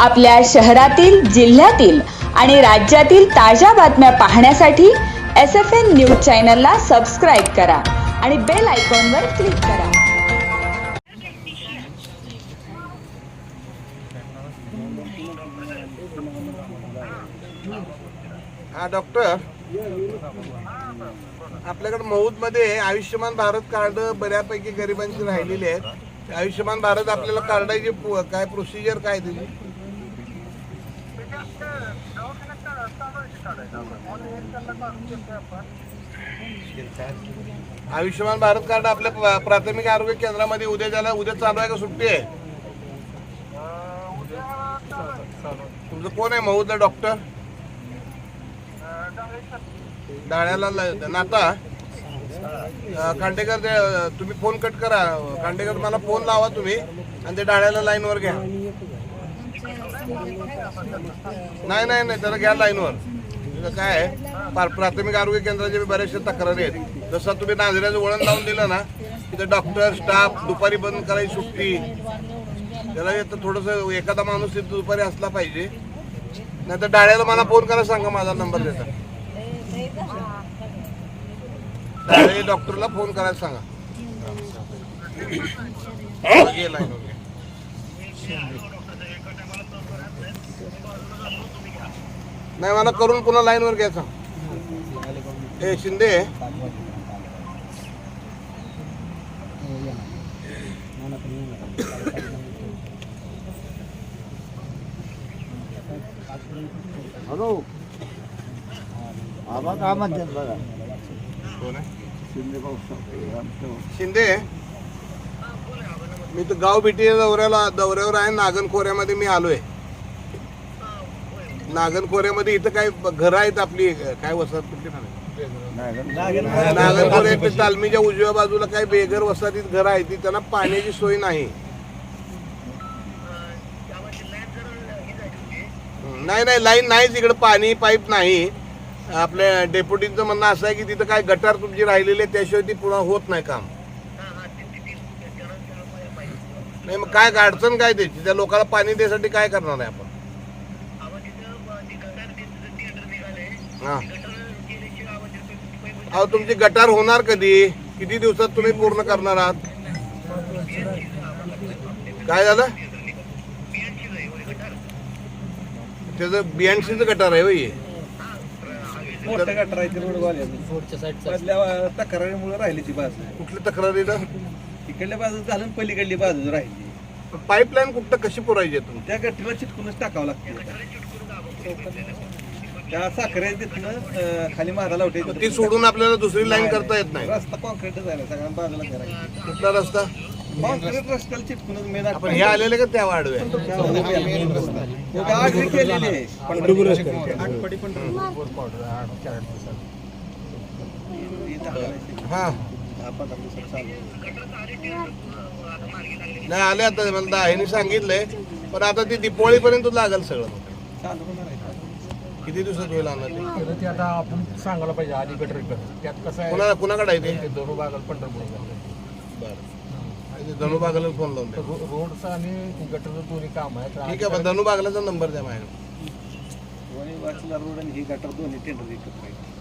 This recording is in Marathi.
आपल्या शहरातील जिल्ह्यातील आणि राज्यातील ताज्या बातम्या पाहण्यासाठी एस एफ एन न्यूज चॅनलला सबस्क्राईब करा आणि बेल आयकॉनवर क्लिक करा. हा डॉक्टर आपल्याकडे मौदमध्ये आयुष्यमान भारत कार्ड बऱ्यापैकी गरिबांची राहिलेली आहेत. आयुष्यमान भारत आपल्याला कार्डाची काय प्रोसिजर काय त्याची? आयुष्यमान भारत कार्ड आपल्या प्रा- प्राथमिक आरोग्य केंद्रामध्ये उद्या झाला उद्या चालू आहे का? सुट्टी आहे? तुमचं कोण आहे? मौदला डॉक्टर डाळ्याला ल- नाता? खांडेकर ते तुम्ही फोन कट करा. खांडेकर मला फोन लावा तुम्ही आणि ते डाळ्याला लाईनवर घ्या. नाही नाही नाही त्याला घ्या लाईनवर. तिथं काय आहे? प्रा- प्राथमिक आरोग्य केंद्राचे बी बऱ्याचशा तक्रारी आहेत. जसं तुम्ही नांदऱ्याचं वळण लावून दिलं ना तिथं डॉक्टर स्टाफ दुपारी बंद करायची सुट्टी. त्याला येतं थोडंसं एखादा माणूस तिथं दुपारी असला पाहिजे. नाही तर डाळ्याला मला फोन करा सांगा माझा नंबर देता. डाळे डॉक्टरला फोन करायला सांगा. ये लाईनवर घे. नाही मला करून पुन्हा लाईनवर घ्यायचा. ए शिंदे. हॅलो. आबा काय म्हणतात बघा. शिंदे भाऊ शिंदे. मी तर गाव भेटी दौऱ्याला दौऱ्यावर आहे नागनखोऱ्यामध्ये मी आलोय. नागनखोऱ्यामध्ये इथं काय घरं आहेत आपली? काय वसाहत कुठली नागनखोऱ्यात तालमीच्या उजव्या बाजूला काही बेघर वसाहतीत घरं आहेत ती त्यांना पाण्याची सोय नाही. नाही नाही लाईन नाहीच इकडे पाणी पाईप नाही. आपल्या डेप्युटीचं म्हणणं असं आहे की तिथं काय गटार तुमची राहिलेली आहे त्याशिवाय ती पुन्हा होत नाही काम. नाही मग काय अडचण काय त्याची? त्या लोकांना पाणी देण्यासाठी काय करणार आहे आपण? हा. अहो तुमची गटार होणार कधी? किती दिवसात तुम्ही पूर्ण करणार आहात? काय झालं? त्याचं बियाणशीचं गटार आहे हे. मोठं गटर आहे ते रोडवाले मधल्या तक्रारीमुळे राहिली ती बाजू. कुठली तक्रार येतं इकडल्या बाजू झालं आणि पलीकडली बाजू राहिली. पाईपलाईन कुठं कशी पुरायची आहे तुमची? त्या गटीला चिटकूनच टाकावं लागतं. त्या साखरे तिथनं खाली मारा लावते ती सोडून आपल्याला दुसरी लाईन करता येत नाही. रस्ता कॉन्क्रीट झाला सगळ्या बाजूला घरा कुठला रस्ता? कॉन्क्रीट रस्त्याला चिटकूनच मेन आपण हे आलेले का त्या केलेली आहे. हा आपण चालू नाही आले आता मला दाहिनी सांगितलंय पण आता ती दिपोळीपर्यंत लागेल सगळं. चालू होणार आहे किती दिवसात होईल आणणार ते? तर ते आता आपण सांगायला पाहिजे आधी गटर त्यात कसं आहे कुणाला कुणाकडे आहे ते? ते दोन भागाला पंढरपूर बरं. धनुबागला फोन लावून द्या. रोडचं आणि गटरचं दोन्ही काम आहे तर ठीक आहे पण धनुबागलाचा नंबर द्या माझ्याकडे दोन्ही रोड आणि ही गटर दोन्ही टेंडर एकत्र आहे